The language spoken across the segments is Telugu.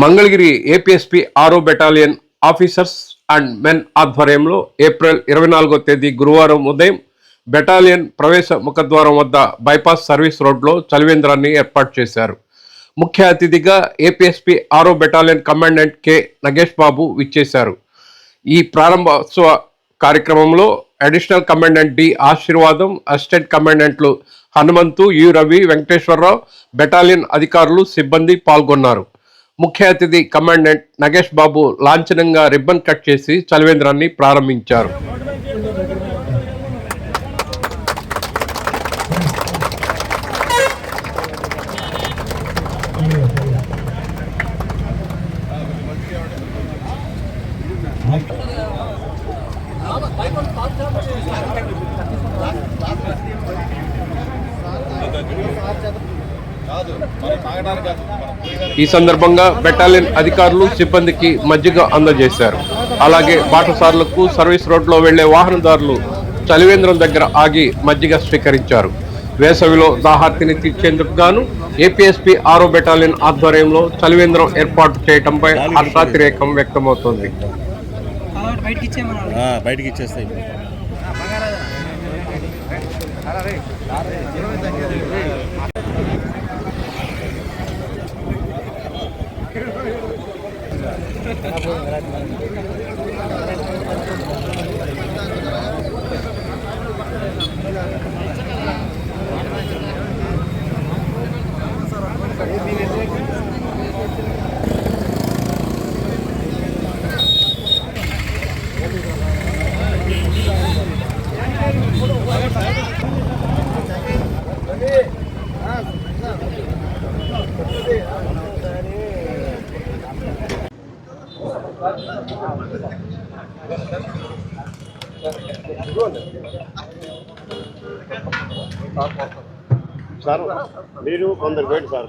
మంగళగిరి ఏపీఎస్పీ ఆరో బెటాలియన్ ఆఫీసర్స్ అండ్ మెన్ ఆధ్వర్యంలో ఏప్రిల్ ఇరవై నాలుగో తేదీ గురువారం ఉదయం బెటాలియన్ ప్రవేశ ముఖద్వారం వద్ద బైపాస్ సర్వీస్ రోడ్లో చలివేంద్రాన్ని ఏర్పాటు చేశారు. ముఖ్య అతిథిగా ఏపీఎస్పీ ఆరో battalion commandant K Nagesh Babu విచ్చేశారు. ఈ ప్రారంభోత్సవ కార్యక్రమంలో additional commandant D Ashirvadam assistant కమాండెంట్లు Hanumanthu U Ravi Venkateswararao battalion అధికారులు సిబ్బంది పాల్గొన్నారు. ముఖ్య అతిథి కమాండెంట్ నగేష్ బాబు లాంఛనంగా రిబ్బన్ కట్ చేసి చలివేంద్రాన్ని ప్రారంభించారు. ఈ సందర్భంగా బెటాలియన్ అధికారులు సిబ్బందికి మజ్జిగ అందజేశారు. అలాగే బాటసార్లకు సర్వీస్ రోడ్లో వెళ్ళే వాహనదారులు చలివేంద్రం దగ్గర ఆగి మజ్జిగ స్వీకరించారు. వేసవిలో దాహార్తిని తీర్చేందుకు గాను ఏపీఎస్పీ ఆరో బెటాలియన్ ఆధ్వర్యంలో చలివేంద్రం ఏర్పాటు చేయడంపై హర్షాతిరేకం వ్యక్తమవుతోంది. బయటికి Gracias. సార్ మీరు కొందరు వేడు సార్.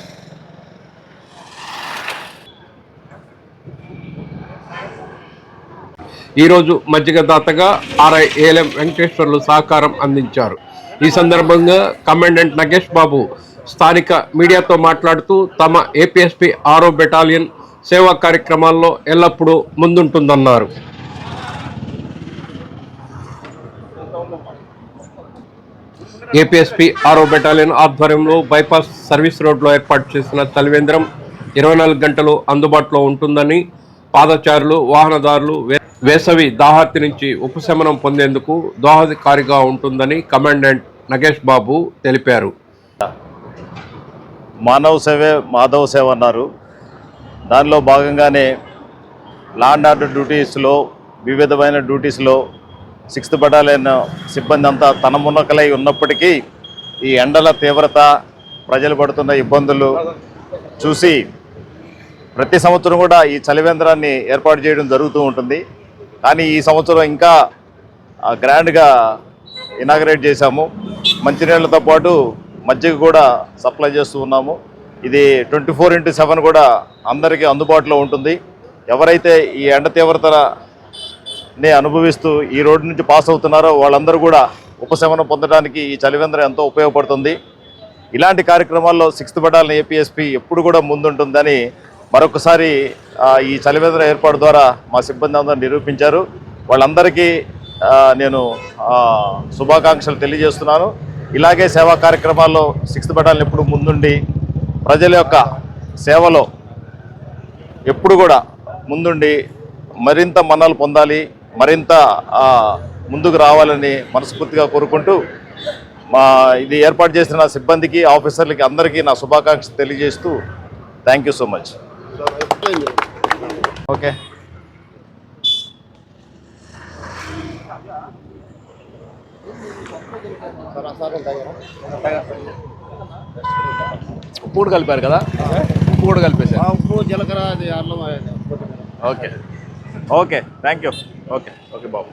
ఈరోజు మజ్జిగ దాతగా ఆర్ఐ ఏఎల్ఎం వెంకటేశ్వర్లు సహకారం అందించారు. ఈ సందర్భంగా కమాండెంట్ నగేష్ బాబు స్థానిక మీడియాతో మాట్లాడుతూ తమ ఏపీఎస్పీ ఆరో బెటాలియన్ సేవా కార్యక్రమాల్లో ఎల్లప్పుడూ ముందుంటుందన్నారు. ఏపీఎస్పీ ఆరో బెటాలియన్ ఆధ్వర్యంలో బైపాస్ సర్వీస్ రోడ్లో ఏర్పాటు చేసిన చలివేంద్రం ఇరవై నాలుగు గంటలు అందుబాటులో ఉంటుందని పాదచారులు వాహనదారులు వేసవి దాహార్తి నుంచి ఉపశమనం పొందేందుకు దోహదకారిగా ఉంటుందని కమాండెంట్ నగేష్ బాబు తెలిపారు. మానవ సేవే మాధవ సేవ అన్నారు. దానిలో భాగంగానే లాండ్ ఆర్డర్ డ్యూటీస్లో వివిధమైన డ్యూటీస్లో సిక్స్త్ బటాలియన్ సిబ్బంది అంతా తన మునకలై ఉన్నప్పటికీ ఈ ఎండల తీవ్రత ప్రజలు పడుతున్న ఇబ్బందులు చూసి ప్రతి సంవత్సరం కూడా ఈ చలివేంద్రాన్ని ఏర్పాటు చేయడం జరుగుతూ ఉంటుంది. కానీ ఈ సంవత్సరం ఇంకా గ్రాండ్గా ఇనాగరేట్ చేశాము. మంచినీళ్ళతో పాటు మజ్జిగ కూడా సప్లై చేస్తూ ఉన్నాము. ఇది ట్వంటీ ఫోర్ ఇంటూ సెవెన్ కూడా అందరికీ అందుబాటులో ఉంటుంది. ఎవరైతే ఈ ఎండ తీవ్రతని అనుభవిస్తూ ఈ రోడ్డు నుంచి పాస్ అవుతున్నారో వాళ్ళందరూ కూడా ఉపశమనం పొందడానికి ఈ చలివేంద్రం ఎంతో ఉపయోగపడుతుంది. ఇలాంటి కార్యక్రమాల్లో సిక్స్త్ బటాలియన్ ఏపీఎస్పీ ఎప్పుడు కూడా ముందుంటుందని మరొకసారి ఈ చలివేదన ఏర్పాటు ద్వారా మా సిబ్బంది అందరూ నిరూపించారు. వాళ్ళందరికీ నేను శుభాకాంక్షలు తెలియజేస్తున్నాను. ఇలాగే సేవా కార్యక్రమాల్లో సిక్స్త్ బటాలియన్ ఎప్పుడు ముందుండి ప్రజల యొక్క సేవలో ఎప్పుడు కూడా ముందుండి మరింత మన్నలు పొందాలి మరింత ముందుకు రావాలని మనస్ఫూర్తిగా కోరుకుంటూ మా ఇది ఏర్పాటు చేసిన సిబ్బందికి ఆఫీసర్లకి అందరికీ నా శుభాకాంక్షలు తెలియజేస్తూ thank you so much. Okay. ఉప్పు కూడా కలిపారు కదా? ఉప్పు కూడా కలిపేసారు ఉప్పు జీలకర్ర అది అల్లం okay. Okay thank you okay okay Babu.